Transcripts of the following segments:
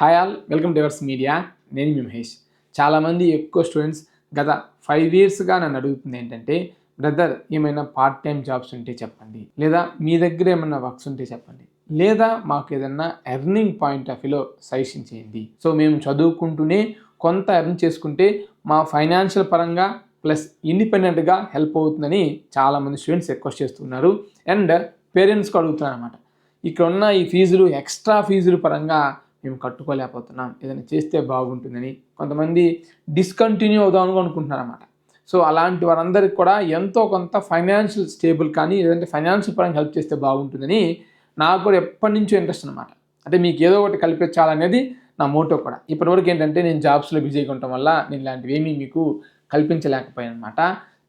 Hi all welcome diverse media నేను మీ మహేష్. చాలామంది ఎక్కువ స్టూడెంట్స్ గత ఫైవ్ ఇయర్స్గా నన్ను అడుగుతుంది ఏంటంటే బ్రదర్ ఏమైనా పార్ట్ టైం జాబ్స్ ఉంటే చెప్పండి. లేదా మీ దగ్గర ఏమైనా వర్క్స్ ఉంటే చెప్పండి. లేదా మాకు ఏదైనా ఎర్నింగ్ పాయింట్ ఆఫ్ వ్యూలో సజెషన్ చేయండి. సో మేము చదువుకుంటూనే కొంత ఎర్న్ చేసుకుంటే మా ఫైనాన్షియల్ పరంగా ప్లస్ ఇండిపెండెంట్గా హెల్ప్ అవుతుందని చాలామంది స్టూడెంట్స్ రిక్వెస్ట్ చేస్తున్నారు. అండ్ పేరెంట్స్కి అడుగుతున్నారు అనమాట ఇక్కడ ఉన్న ఈ ఫీజులు ఎక్స్ట్రా ఫీజులు పరంగా మేము కట్టుకోలేకపోతున్నాం. ఏదైనా చేస్తే బాగుంటుందని కొంతమంది డిస్కంటిన్యూ అవుదాం అనుకుంటున్నారు అనమాట సో అలాంటి వారందరికి కూడా ఎంతో కొంత ఫైనాన్షియల్ స్టేబుల్ కానీ లేదంటే ఫైనాన్షియల్ పరంగా హెల్ప్ చేస్తే బాగుంటుందని నాకు కూడా ఎప్పటి నుంచో ఇంట్రెస్ట్ అనమాట అంటే మీకు ఏదో ఒకటి కల్పించాలనేది నా మోటో కూడా. ఇప్పటివరకు ఏంటంటే నేను జాబ్స్లో బిజీగా ఉండటం వల్ల నేను ఇలాంటివి ఏమీ మీకు కల్పించలేకపోయాను అనమాట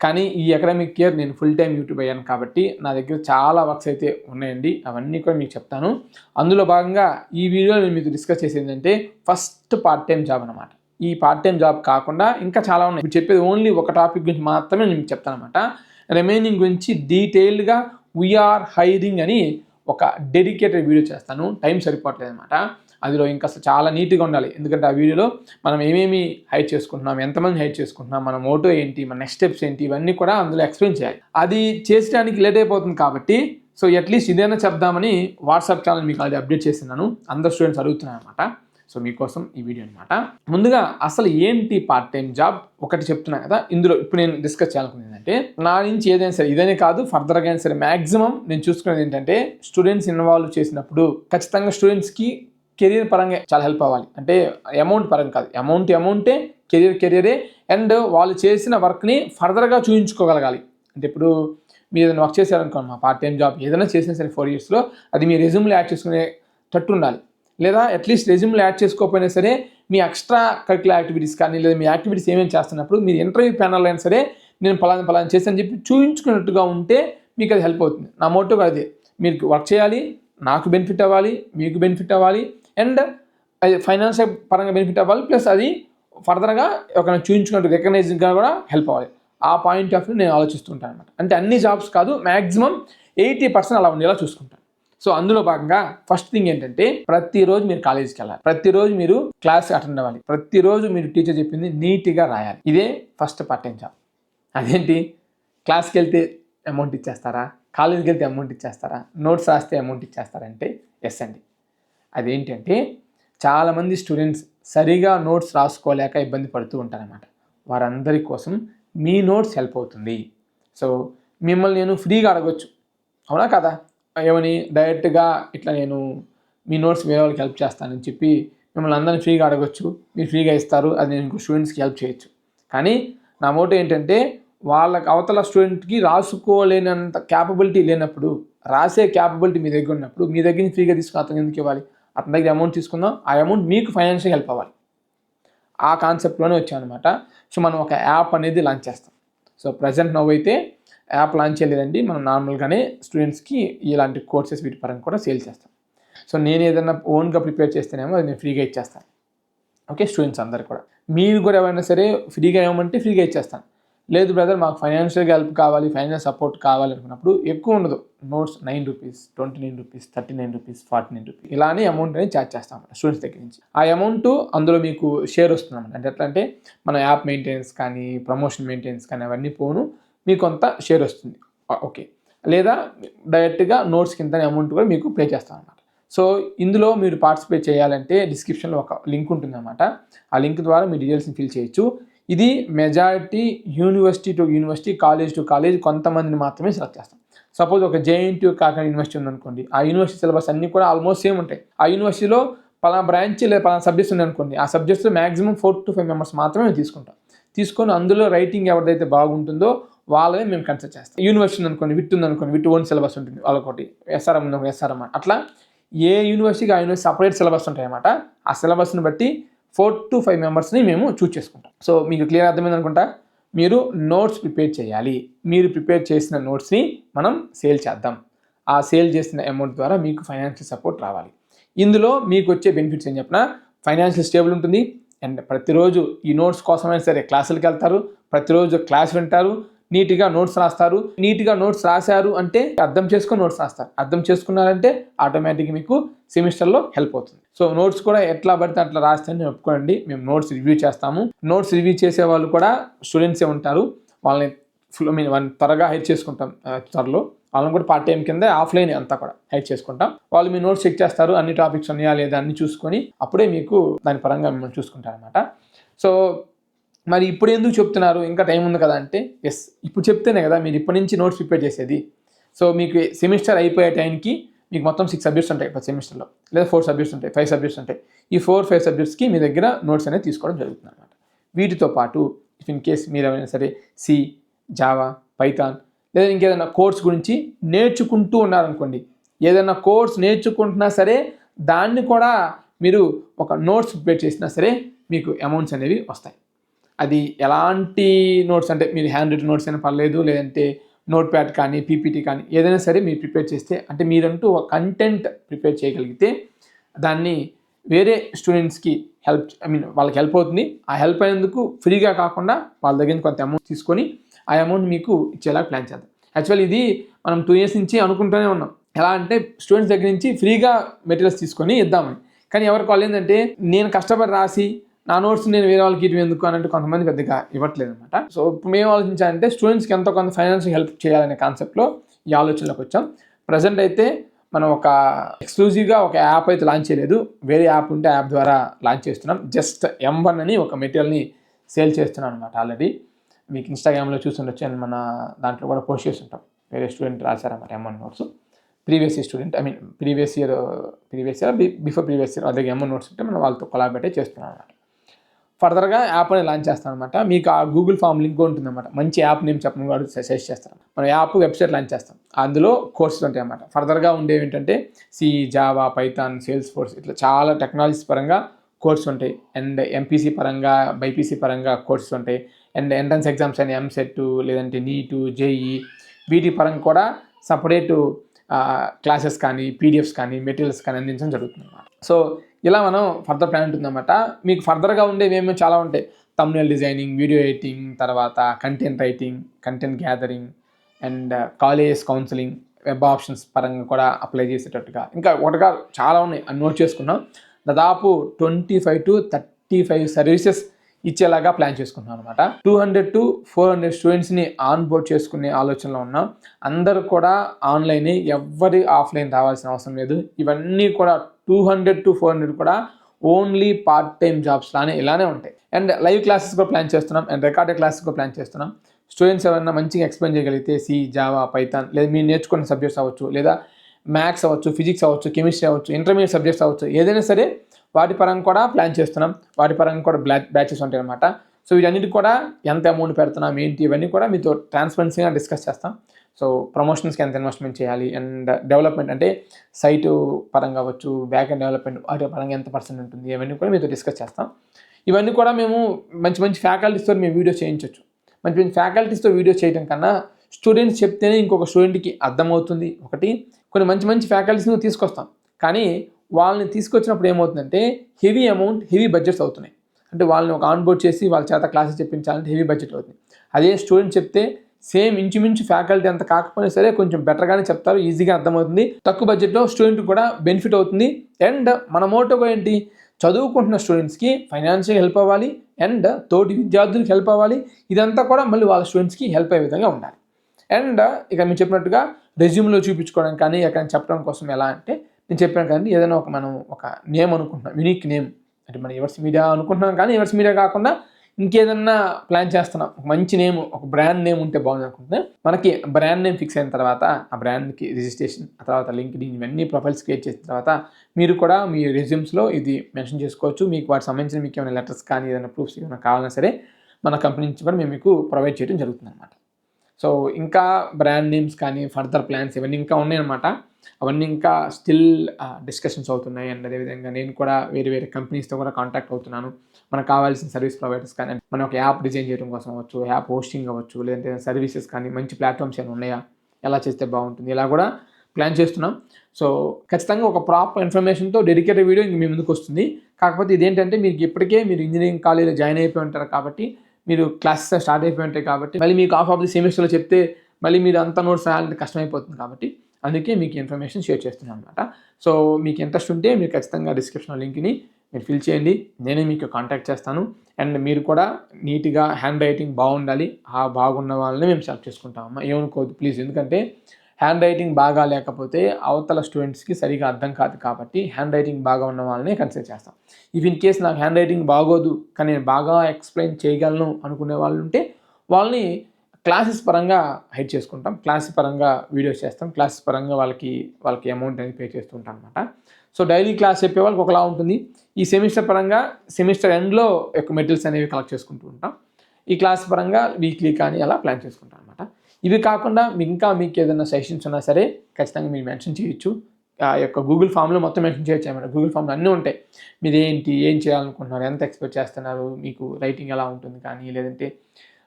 కానీ ఈ అకాడమిక్ ఇయర్ నేను ఫుల్ టైం యూట్యూబ్ అయ్యాను కాబట్టి నా దగ్గర చాలా వర్క్స్ అయితే ఉన్నాయండి. అవన్నీ కూడా మీకు చెప్తాను. అందులో భాగంగా ఈ వీడియోలో నేను మీకు డిస్కస్ చేసేది ఏంటంటే ఫస్ట్ పార్ట్ టైం జాబ్ అనమాట ఈ పార్ట్ టైం జాబ్ కాకుండా ఇంకా చాలా ఉన్నాయి. ఇప్పుడు చెప్పేది ఓన్లీ ఒక టాపిక్ గురించి మాత్రమే నేను మీకు చెప్తాను అనమాట రిమైనింగ్ గురించి డీటెయిల్డ్గా వీఆర్ హైరింగ్ అని ఒక డెడికేటెడ్ వీడియో చేస్తాను. టైం సరిపోవట్లేదు అనమాట అందులో ఇంకా అసలు చాలా నీట్గా ఉండాలి. ఎందుకంటే ఆ వీడియోలో మనం ఏమేమి హైడ్ చేసుకుంటున్నాం ఎంతమంది హైడ్ చేసుకుంటున్నాం మన మోటో ఏంటి మన నెక్స్ట్ స్టెప్స్ ఏంటి ఇవన్నీ కూడా అందులో ఎక్స్ప్లెయిన్ చేయాలి. అది చేసడానికి లేట్ అయిపోతుంది కాబట్టి సో అట్లీస్ట్ ఇదైనా చెప్దామని వాట్సాప్ ఛానల్ మీకు అది అప్డేట్ చేసినాను అందరు స్టూడెంట్స్ అడుగుతున్నాను అనమాట సో మీకోసం ఈ వీడియో అనమాట ముందుగా అసలు ఏంటి పార్ట్ టైం జాబ్ ఒకటి చెప్తున్నా కదా ఇందులో ఇప్పుడు నేను డిస్కస్ చేయాలనుకుంది ఏంటంటే నా నుంచి ఏదైనా సరే ఇదనే కాదు ఫర్దర్గా అయినా సరే మ్యాక్సిమం నేను చూసుకునేది ఏంటంటే స్టూడెంట్స్ ఇన్వాల్వ్ చేసినప్పుడు ఖచ్చితంగా స్టూడెంట్స్కి కెరీర్ పరంగా చాలా హెల్ప్ అవ్వాలి. అంటే అమౌంట్ పరంగా కాదు. అమౌంట్ అమౌంటే కెరీర్ కెరీరే. అండ్ వాళ్ళు చేసిన వర్క్ని ఫర్దర్గా చూపించుకోగలగాలి అంటే ఇప్పుడు మీరు ఏదైనా వర్క్ చేశారనుకోండి మా పార్ట్ టైం జాబ్ ఏదైనా చేసినా సరే ఫోర్ ఇయర్స్లో అది మీ రెజ్యూమ్లో యాడ్ చేసుకునేటట్టు ఉండాలి. లేదా అట్లీస్ట్ రెజ్యూమ్లో యాడ్ చేసుకోకపోయినా సరే మీ ఎక్స్ట్రా కరికులర్ యాక్టివిటీస్ కానీ లేదా మీ యాక్టివిటీస్ ఏమేమి చేస్తున్నప్పుడు మీరు ఇంటర్వ్యూ ప్యానల్ అయినా సరే నేను పలానా పలానా చేశాను చెప్పి చూపించుకున్నట్టుగా ఉంటే మీకు అది హెల్ప్ అవుతుంది. నా మోటో అదే. మీరు వర్క్ చేయాలి నాకు బెనిఫిట్ అవ్వాలి మీకు బెనిఫిట్ అవ్వాలి అండ్ uh, అది ఫైనాన్షియల్ పరంగా బెనిఫిట్ అవ్వాలి ప్లస్ అది ఫర్దర్గా ఒక చూపించుకున్నట్టు రికగ్నైజింగ్గా కూడా హెల్ప్ అవ్వాలి. ఆ పాయింట్ ఆఫ్ వ్యూ నేను ఆలోచిస్తుంటాను అనమాట అంటే అన్ని జాబ్స్ కాదు మ్యాక్సిమం ఎయిటీ పర్సెంట్ అలా ఉండేలా చూసుకుంటాను. సో అందులో భాగంగా ఫస్ట్ థింగ్ ఏంటంటే ప్రతిరోజు మీరు కాలేజీకి వెళ్ళాలి. ప్రతిరోజు మీరు క్లాస్ అటెండ్ అవ్వాలి. ప్రతిరోజు మీరు టీచర్ చెప్పింది నీట్గా రాయాలి. ఇదే ఫస్ట్ పార్ట్ టైం జాబ్ అదేంటి? క్లాస్కి వెళ్తే అమౌంట్ ఇచ్చేస్తారా? కాలేజీకి వెళ్తే అమౌంట్ ఇచ్చేస్తారా? నోట్స్ రాస్తే అమౌంట్ ఇచ్చేస్తారంటే ఎస్ అండి. అదేంటంటే చాలామంది స్టూడెంట్స్ సరిగా నోట్స్ రాసుకోలేక ఇబ్బంది పడుతూ ఉంటారన్నమాట. వారందరి కోసం మీ నోట్స్ హెల్ప్ అవుతుంది. సో మిమ్మల్ని నేను ఫ్రీగా అడగొచ్చు. అవునా కదా? ఏమని? డైరెక్ట్గా ఇట్లా నేను మీ నోట్స్ వేరే వాళ్ళకి హెల్ప్ చేస్తానని చెప్పి మిమ్మల్ని అందరినీ ఫ్రీగా అడగొచ్చు. మీరు ఫ్రీగా ఇస్తారు. అది నేను ఇంకో స్టూడెంట్స్కి హెల్ప్ చేయొచ్చు. కానీ నా మోటో ఏంటంటే వాళ్ళకి అవతల స్టూడెంట్కి రాసుకోలేనంత క్యాపబిలిటీ లేనప్పుడు రాసే క్యాపబిలిటీ మీ దగ్గర ఉన్నప్పుడు మీ దగ్గర నుంచి ఫ్రీగా తీసుకుని అతను ఎందుకు ఇవ్వాలి? అతని దగ్గర అమౌంట్ తీసుకుందాం. ఆ అమౌంట్ మీకు ఫైనాన్షియల్ హెల్ప్ అవ్వాలి. ఆ కాన్సెప్ట్లోనే వచ్చామన్నమాట సో మనం ఒక యాప్ అనేది లాంచ్ చేస్తాం. సో ప్రజెంట్ నవ్వు అయితే యాప్ లాంచ్ చేయలేదండి. మనం నార్మల్గానే స్టూడెంట్స్కి ఇలాంటి కోర్సెస్ వీటి పరంగా కూడా సేల్ చేస్తాం. సో నేను ఏదైనా ఓన్గా ప్రిపేర్ చేస్తేనేమో అది నేను ఫ్రీగా ఇచ్చేస్తాను. ఓకే స్టూడెంట్స్ అందరు కూడా. మీరు కూడా ఎవరైనా సరే ఫ్రీగా ఇవ్వమంటే ఫ్రీగా ఇచ్చేస్తాను. లేదు బ్రదర్ మాకు ఫైనాన్షియల్గా హెల్ప్ కావాలి ఫైనాన్స్ సపోర్ట్ కావాలి అనుకున్నప్పుడు ఎక్కువ ఉండదు. Notes nine rupees twenty nine rupees thirty nine rupees forty nine rupees ఇలానే అమౌంట్ అనేది ఛార్జ్ చేస్తాం స్టూడెంట్స్ దగ్గర నుంచి. ఆ అమౌంట్ అందులో మీకు షేర్ వస్తుంది అంటే ఎట్లా అంటే మన యాప్ మెయింటెనెన్స్ కానీ ప్రమోషన్ మెయింటెనెన్స్ కానీ అవన్నీ పోను మీకు కొంత షేర్ వస్తుంది. ఓకే లేదా డైరెక్ట్గా నోట్స్ కింద అమౌంట్ కూడా మీకు పే చేస్తాం అనమాట సో ఇందులో మీరు పార్టిసిపేట్ చేయాలంటే డిస్క్రిప్షన్లో ఒక లింక్ ఉంటుందన్నమాట ఆ లింక్ ద్వారా మీ డీటెయిల్స్ని ఫిల్ చేయొచ్చు. ఇది majority university to university college to college కొంతమందిని మాత్రమే సెలెక్ట్ చేస్తాం. సపోజ్ ఒక జేఎన్టీ కాకినాడ యూనివర్సిటీ ఉందనుకోండి ఆ యూనివర్సిటీ సిలబస్ అన్నీ కూడా ఆల్మోస్ట్ సేమ్ ఉంటాయి. ఆ యూనివర్సిటీలో పలానా బ్రాంచ్ లేదా పలానా సబ్జెక్ట్స్ ఉన్నాయనుకోండి ఆ సబ్జెక్ట్స్లో maximum four to five members మాత్రమే తీసుకుంటాం. తీసుకొని అందులో రైటింగ్ ఎవరిదైతే బాగుంటుందో వాళ్ళని మేము కన్సిడర్ చేస్తాం. యూనివర్సిటీ అనుకోండి విట్ ఉందనుకోండి విట్ ఓన్ సిలబస్ ఉంటుంది వాళ్ళకొకటి. ఎస్ఆర్ఎం ఉంది ఎస్ఆర్ఎం అట్లా ఏ యూనివర్సిటీకి ఆ యూనివర్సిటీ సపరేట్ సిలబస్ ఉంటాయన్నమాట ఆ సిలబస్ని బట్టి ఫోర్ టు ఫైవ్ మెంబర్స్ని మేము చూస్ చేసుకుంటాం. సో మీకు క్లియర్ అర్థమైంది అనుకుంటా? మీరు నోట్స్ ప్రిపేర్ చేయాలి. మీరు ప్రిపేర్ చేసిన నోట్స్ని మనం సేల్ చేద్దాం. ఆ సేల్ చేసిన అమౌంట్ ద్వారా మీకు ఫైనాన్షియల్ సపోర్ట్ రావాలి. ఇందులో మీకు వచ్చే బెనిఫిట్స్ ఏం చెప్పిన ఫైనాన్షియల్ స్టేబుల్ ఉంటుంది. అండ్ ప్రతిరోజు ఈ నోట్స్ కోసమైనా సరే క్లాసులకు వెళ్తారు. ప్రతిరోజు క్లాస్ వింటారు. నీట్గా నోట్స్ రాస్తారు. నీట్గా నోట్స్ రాశారు అంటే అర్థం చేసుకుని నోట్స్ రాస్తారు. అర్థం చేసుకున్నారంటే ఆటోమేటిక్గా మీకు సెమిస్టర్లో హెల్ప్ అవుతుంది. సో నోట్స్ కూడా ఎట్లా పడితే అట్లా రాస్తే అని ఒప్పుకోండి మేము నోట్స్ రివ్యూ చేస్తాము. నోట్స్ రివ్యూ చేసే వాళ్ళు కూడా స్టూడెంట్సే ఉంటారు. వాళ్ళని ఫుల్ మీన్ వాళ్ళని త్వరగా హైర్ చేసుకుంటాం త్వరలో. వాళ్ళని కూడా పార్ట్ టైం కింద ఆఫ్లైన్ అంతా కూడా హైట్ చేసుకుంటాం. వాళ్ళు మీ నోట్స్ చెక్ చేస్తారు. అన్ని టాపిక్స్ ఉన్నాయా లేదా అన్ని చూసుకొని అప్పుడే మీకు దాని పరంగా మిమ్మల్ని చూసుకుంటారు అనమాట సో మరి ఇప్పుడు ఎందుకు చెప్తున్నారు? ఇంకా టైం ఉంది కదా అంటే ఎస్ ఇప్పుడు చెప్తేనే కదా మీరు ఇప్పటి నుంచి నోట్స్ ప్రిపేర్ చేసేది. సో మీకు సెమిస్టర్ అయిపోయే టైంకి మీకు మొత్తం సిక్స్ సబ్జెక్ట్స్ ఉంటాయి ప్రతి సెమిస్టర్లో లేదా ఫోర్ సబ్జెక్ట్స్ ఉంటాయి ఫైవ్ సబ్జెక్ట్స్ ఉంటాయి. ఈ ఫోర్ ఫైవ్ సబ్జెక్ట్స్కి మీ దగ్గర నోట్స్ అనేది తీసుకోవడం జరుగుతుంది అనమాట వీటితో పాటు ఇఫ్ ఇన్ కేస్ మీరు ఏమైనా సరే సి జావా పైథాన్ లేదా ఇంకేదైనా కోర్స్ గురించి నేర్చుకుంటూ ఉన్నారనుకోండి ఏదైనా కోర్స్ నేర్చుకుంటున్నా సరే దాన్ని కూడా మీరు ఒక నోట్స్ ప్రిపేర్ చేసినా సరే మీకు అమౌంట్స్ అనేవి వస్తాయి. అది ఎలాంటి నోట్స్ అంటే మీరు హ్యాండ్ రిటన్ నోట్స్ అయినా పర్లేదు లేదంటే నోట్ ప్యాడ్ కానీ పీపీటీ కానీ ఏదైనా సరే మీరు ప్రిపేర్ చేస్తే అంటే మీరంటూ ఒక కంటెంట్ ప్రిపేర్ చేయగలిగితే దాన్ని వేరే స్టూడెంట్స్కి హెల్ప్ ఐ మీన్ వాళ్ళకి హెల్ప్ అవుతుంది. ఆ హెల్ప్ అయినందుకు ఫ్రీగా కాకుండా వాళ్ళ దగ్గర నుంచి కొంత అమౌంట్ తీసుకొని ఆ అమౌంట్ మీకు ఇచ్చేలా ప్లాన్ చేద్దాం. యాక్చువల్ ఇది మనం టూ ఇయర్స్ నుంచి అనుకుంటూనే ఉన్నాం. ఎలా అంటే స్టూడెంట్స్ దగ్గర నుంచి ఫ్రీగా మెటీరియల్స్ తీసుకొని ఇద్దామని. కానీ ఎవరికి వాళ్ళు ఏంటంటే నేను కష్టపడి రాసి నా నోట్స్ నేను వేరే వాళ్ళకి ఇటు ఎందుకు అని అంటే కొంతమంది పెద్దగా ఇవ్వట్లేదు అనమాట సో ఇప్పుడు మేము ఆలోచించాలంటే స్టూడెంట్స్కి ఎంతో కొంత ఫైనాన్షియల్ హెల్ప్ చేయాలనే కాన్సెప్ట్లో ఈ ఆలోచనలోకి వచ్చాం. ప్రజెంట్ అయితే మనం ఒక ఎక్స్క్లూజివ్గా ఒక యాప్ అయితే లాంచ్ చేయలేదు. వేరే యాప్ ఉంటే యాప్ ద్వారా లాంచ్ చేస్తున్నాం. జస్ట్ ఎం వన్ అని ఒక మెటీరియల్ని సేల్ చేస్తున్నాం అనమాట ఆల్రెడీ. మీకు ఇన్స్టాగ్రామ్లో చూస్తుండొచ్చు అండ్ మన దాంట్లో కూడా పోస్ట్ చేస్తుంటాం. వేరే student రాశారన్నమాట M one notes. Previous year student I mean previous year previous year before previous year అదే ఎం వన్ నోట్స్ ఉంటే మనం వాళ్ళతో కొలాబరేట్ చేస్తున్నాం అనమాట ఫర్దర్గా యాప్ అనేది లాంచ్ చేస్తాను అనమాట మీకు ఆ గూగుల్ ఫామ్ లింక్ ఉంటుందన్నమాట. మంచి యాప్ నేమ్ చెప్పడం కూడా సజెస్ట్ చేస్తాను. మన యాప్ వెబ్సైట్ లాంచ్ చేస్తాం. అందులో కోర్సులు ఉంటాయి అన్నమాట ఫర్దర్గా ఉండేవి ఏంటంటే C Java Python Salesforce ఇట్లా చాలా టెక్నాలజీస్ పరంగా కోర్స్ ఉంటాయి. అండ్ ఎంపీసీ పరంగా బైపీసీ పరంగా కోర్సులు ఉంటాయి. అండ్ ఎంట్రన్స్ ఎగ్జామ్స్ అని ఎంసెట్ లేదంటే నీటు జేఈ వీటి పరంగా కూడా సపరేటు క్లాసెస్ కానీ పీడిఎఫ్స్ కానీ మెటీరియల్స్ కానీ అందించడం జరుగుతుంది అన్నమాట సో ఇలా మనం ఫర్దర్ ప్లాన్ ఉంటుందన్నమాట. మీకు ఫర్దర్గా ఉండేవి ఏమేమి చాలా ఉంటాయి. తమ్నెల్ డిజైనింగ్ వీడియో ఎడిటింగ్ తర్వాత content writing content gathering and college counselling web options పరంగా కూడా అప్లై చేసేటట్టుగా. ఇంకా ఒకటిగా చాలా ఉన్నాయి. అని నోట్ చేసుకున్నాం. దాదాపు twenty five to thirty five services ఇచ్చేలాగా plan చేసుకున్నాం అనమాట two hundred to four hundred స్టూడెంట్స్ని ఆన్ బోర్డ్ చేసుకునే ఆలోచనలో ఉన్నాం. అందరూ కూడా ఆన్లైన్ ఎవరి ఆఫ్లైన్ రావాల్సిన అవసరం లేదు. ఇవన్నీ కూడా two hundred to four hundred కూడా ఓన్లీ పార్ట్ టైం జాబ్స్ లానే ఇలానే ఉంటాయి. అండ్ లైవ్ క్లాసెస్ కూడా ప్లాన్ చేస్తున్నాం. అండ్ రికార్డెడ్ క్లాసెస్ కూడా ప్లాన్ చేస్తున్నాం. స్టూడెంట్స్ ఎవరైనా మంచిగా ఎక్స్ప్లెయిన్ చేయగలిగితే సి జావా పైథాన్ లేదా మీరు నేర్చుకున్న సబ్జెక్ట్స్ అవ్వచ్చు లేదా మ్యాథ్స్ అవ్వచ్చు ఫిజిక్స్ అవ్వచ్చు కెమిస్ట్రీ అవ్వచ్చు ఇంటర్మీడియట్ సబ్జెక్ట్స్ అవ్వచ్చు ఏదైనా సరే వాటి పరంగా కూడా ప్లాన్ చేస్తున్నాం. వాటి పరంగా కూడా బ్లాక్ బ్యాచెస్ ఉంటాయి అనమాట సో వీటన్నిటి కూడా ఎంత అమౌంట్ పెడుతున్నాం ఏంటి ఇవన్నీ కూడా మీతో ట్రాన్స్పరెన్సీగా డిస్కస్ చేస్తాం. సో ప్రమోషన్స్కి ఎంత ఇన్వెస్ట్మెంట్ చేయాలి అండ్ డెవలప్మెంట్ అంటే సైటు పరంగా అవ్వచ్చు బ్యాక్ అండ్ డెవలప్మెంట్ వాటి పరంగా ఎంత పర్సెంట్ ఉంటుంది ఇవన్నీ కూడా మీతో డిస్కస్ చేస్తాం. ఇవన్నీ కూడా మేము మంచి మంచి ఫ్యాకల్టీస్తో మేము వీడియో చేయించవచ్చు మంచి మంచి ఫ్యాకల్టీస్తో వీడియో చేయడం కన్నా స్టూడెంట్స్ చెప్తేనే ఇంకొక స్టూడెంట్కి అర్థమవుతుంది ఒకటి. కొన్ని మంచి మంచి ఫ్యాకల్టీస్ని తీసుకొస్తాం. కానీ వాళ్ళని తీసుకొచ్చినప్పుడు ఏమవుతుందంటే హెవీ అమౌంట్ హెవీ బడ్జెట్స్ అవుతున్నాయి. అంటే వాళ్ళని ఒక ఆన్బోర్డ్ చేసి వాళ్ళ చేత క్లాసెస్ చెప్పించాలంటే హెవీ బడ్జెట్ అవుతుంది. అదే స్టూడెంట్ చెప్తే సేమ్ ఇంచుమించు ఫ్యాకల్టీ అంత కాకపోయినా సరే కొంచెం బెటర్గానే చెప్తారు ఈజీగా అర్థమవుతుంది. తక్కువ బడ్జెట్లో స్టూడెంట్ కూడా బెనిఫిట్ అవుతుంది. అండ్ మన మోటో ఏంటి? చదువుకుంటున్న స్టూడెంట్స్కి ఫైనాన్షియల్ హెల్ప్ అవ్వాలి. అండ్ తోటి విద్యార్థులకు హెల్ప్ అవ్వాలి. ఇదంతా కూడా మళ్ళీ వాళ్ళ స్టూడెంట్స్కి హెల్ప్ అయ్యే విధంగా ఉండాలి. అండ్ ఇక మీరు చెప్పినట్టుగా రెజ్యూమ్లో చూపించుకోవడం కానీ ఎక్కడ చెప్పడం కోసం ఎలా అంటే నేను చెప్పాను కానీ ఏదైనా ఒక మనం ఒక నేమ్ అనుకుంటున్నాం యూనిక్ నేమ్. అంటే మనం ఎవర్స్ మీడియా అనుకుంటున్నాం కానీ ఎవర్స్ మీడియా కాకుండా ఇంకేదన్నా ప్లాన్ చేస్తున్నాం. ఒక మంచి నేమ్ ఒక బ్రాండ్ నేమ్ ఉంటే బాగుంది అనుకుంటున్నా మనకి బ్రాండ్ నేమ్ ఫిక్స్ అయిన తర్వాత ఆ బ్రాండ్కి రిజిస్ట్రేషన్ ఆ తర్వాత లింక్ ఇవన్నీ ప్రొఫైల్స్ క్రియేట్ చేసిన తర్వాత మీరు కూడా మీ రెజ్యూమ్స్లో ఇది మెన్షన్ చేసుకోవచ్చు. మీకు వాటికి సంబంధించిన మీకు ఏమైనా లెటర్స్ కానీ ఏదైనా ప్రూఫ్స్ ఏమైనా కావాలన్నా సరే మన కంపెనీ నుంచి కూడా మేము మీకు ప్రొవైడ్ చేయడం జరుగుతుంది అనమాట సో ఇంకా బ్రాండ్ నేమ్స్ కానీ ఫర్దర్ ప్లాన్స్ ఇవన్నీ ఇంకా ఉన్నాయన్నమాట. అవన్నీ ఇంకా స్టిల్ డిస్కషన్స్ అవుతున్నాయి. అండ్ అదేవిధంగా నేను కూడా వేరే వేరే కంపెనీస్తో కూడా కాంటాక్ట్ అవుతున్నాను. మనకు కావాల్సిన సర్వీస్ ప్రొవైడర్స్ కానీ మన ఒక యాప్ డిజైన్ చేయడం కోసం అవ్వచ్చు యాప్ హోస్టింగ్ అవ్వచ్చు లేదంటే సర్వీసెస్ కానీ మంచి ప్లాట్ఫామ్స్ ఏమైనా ఉన్నాయా? ఎలా చేస్తే బాగుంటుంది? ఇలా కూడా ప్లాన్ చేస్తున్నాం. సో ఖచ్చితంగా ఒక ప్రాపర్ ఇన్ఫర్మేషన్తో డెడికేటెడ్ వీడియో ఇంక మీ ముందుకు వస్తుంది. కాకపోతే ఇదేంటంటే మీకు ఇప్పటికే మీరు ఇంజనీరింగ్ కాలేజీలో జాయిన్ అయిపోయి ఉంటారు కాబట్టి మీరు క్లాసెస్ స్టార్ట్ అయిపోయి కాబట్టి మళ్ళీ మీకు ఆఫ్ ఆఫ్ ది సెమిస్టర్లో చెప్తే మళ్ళీ మీరు అంత నోట్స్ రాయాలంటే కష్టమైపోతుంది కాబట్టి అందుకే మీకు ఇన్ఫర్మేషన్ షేర్ చేస్తున్నాను అనమాట సో మీకు ఇంట్రెస్ట్ ఉంటే మీరు ఖచ్చితంగా డిస్క్రిప్షన్ లింక్ని మీరు ఫిల్ చేయండి. నేనే మీకు కాంటాక్ట్ చేస్తాను. అండ్ మీరు కూడా నీట్గా హ్యాండ్ రైటింగ్ బాగుండాలి. ఆ బాగున్న వాళ్ళని మేము సెలెక్ట్ చేసుకుంటామమ్మా ఏమనుకోవద్దు. ప్లీజ్ ఎందుకంటే హ్యాండ్ రైటింగ్ బాగా లేకపోతే అవతల స్టూడెంట్స్కి సరిగా అర్థం కాదు కాబట్టి హ్యాండ్ రైటింగ్ బాగా ఉన్న వాళ్ళని కన్సిడర్ చేస్తాం. ఇఫ్ ఇన్ కేస్ నాకు హ్యాండ్ రైటింగ్ బాగోదు కానీ నేను బాగా ఎక్స్ప్లెయిన్ చేయగలను అనుకునే వాళ్ళు ఉంటే వాళ్ళని క్లాసెస్ పరంగా హైడ్ చేసుకుంటాం. క్లాస్ పరంగా వీడియోస్ చేస్తాం. క్లాసెస్ పరంగా వాళ్ళకి వాళ్ళకి అమౌంట్ అనేది పే చేస్తూ ఉంటాం అనమాట సో డైలీ క్లాస్ చెప్పే వాళ్ళకి ఒకలా ఉంటుంది. ఈ సెమిస్టర్ పరంగా సెమిస్టర్ ఎండ్లో యొక్క మెటీరియల్స్ అనేవి కలెక్ట్ చేసుకుంటూ ఉంటాం. ఈ క్లాస్ పరంగా వీక్లీ కానీ అలా ప్లాన్ చేసుకుంటాం అనమాట ఇవి కాకుండా ఇంకా మీకు ఏదైనా సెషన్స్ ఉన్నా సరే ఖచ్చితంగా మీరు మెన్షన్ చేయొచ్చు. ఆ యొక్క గూగుల్ ఫామ్లో మొత్తం మెన్షన్ చేయొచ్చు అనమాట. గూగుల్ ఫామ్లో అన్నీ ఉంటాయి. మీరు ఏంటి ఏం చేయాలనుకుంటున్నారు ఎంత ఎక్స్పెక్ట్ చేస్తున్నారు మీకు రైటింగ్ ఎలా ఉంటుంది కానీ లేదంటే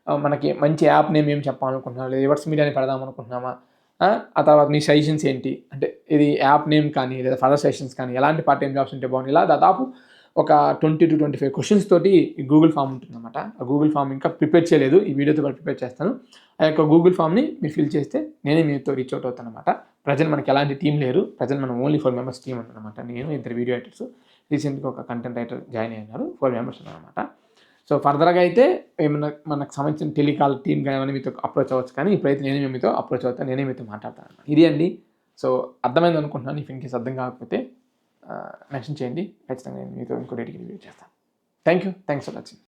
మనకి మంచి యాప్ నేమ్ ఏం చెప్పాలనుకుంటున్నారు లేదా రివర్స్ మీడియాని పెడదాం అనుకుంటున్నామా? ఆ, తర్వాత మీ సజెషన్స్ ఏంటి? అంటే ఇది యాప్ నేమ్ కానీ లేదా ఫర్దర్ సెషన్స్ కానీ ఎలాంటి పార్ట్ టైం జాబ్స్ ఉంటే బాగుంది ఇలా దాదాపు ఒక twenty to twenty five questions తోటి గూగుల్ ఫామ్ ఉంటుందన్నమాట. ఆ గూగుల్ ఫామ్ ఇంకా ప్రిపేర్ చేయలేదు. ఈ వీడియోతో పాటు ప్రిపేర్ చేస్తాను. ఆ యొక్క గూగుల్ ఫామ్ని మీరు ఫిల్ చేస్తే నేనే మీతో రీచ్ అవుట్ అవుతాను అనమాట ప్రజెంట్ మనకి ఎలాంటి టీం లేరు. ప్రజెంట్ మనం ఓన్లీ ఫోర్ మెంబర్స్ టీం ఉందన్నమాట నేను ఇద్దరు వీడియో రైటర్స్ రీసెంట్గా ఒక కంటెంట్ రైటర్ జాయిన్ అయినారు. ఫోర్ మెంబర్స్ ఉన్నారన్నమాట. సో ఫర్దర్గా అయితే ఏమన్నా మనకు సంబంధించిన టెలికాల్ టీం కానీ మీతో అప్రోచ్ అవ్వచ్చు. కానీ ఇప్పుడైతే నేనే మీతో అప్రోచ్ అవుతాను నేనే మీతో మాట్లాడతాను ఇది అండి. సో అర్థమైంది అనుకుంటున్నాను. ఇఫ్ ఇన్ అర్థం కాకపోతే మెన్షన్ చేయండి. ఖచ్చితంగా నేను మీతో ఇంకో డేటికి రివ్యూ చేస్తాను thank you thanks for watching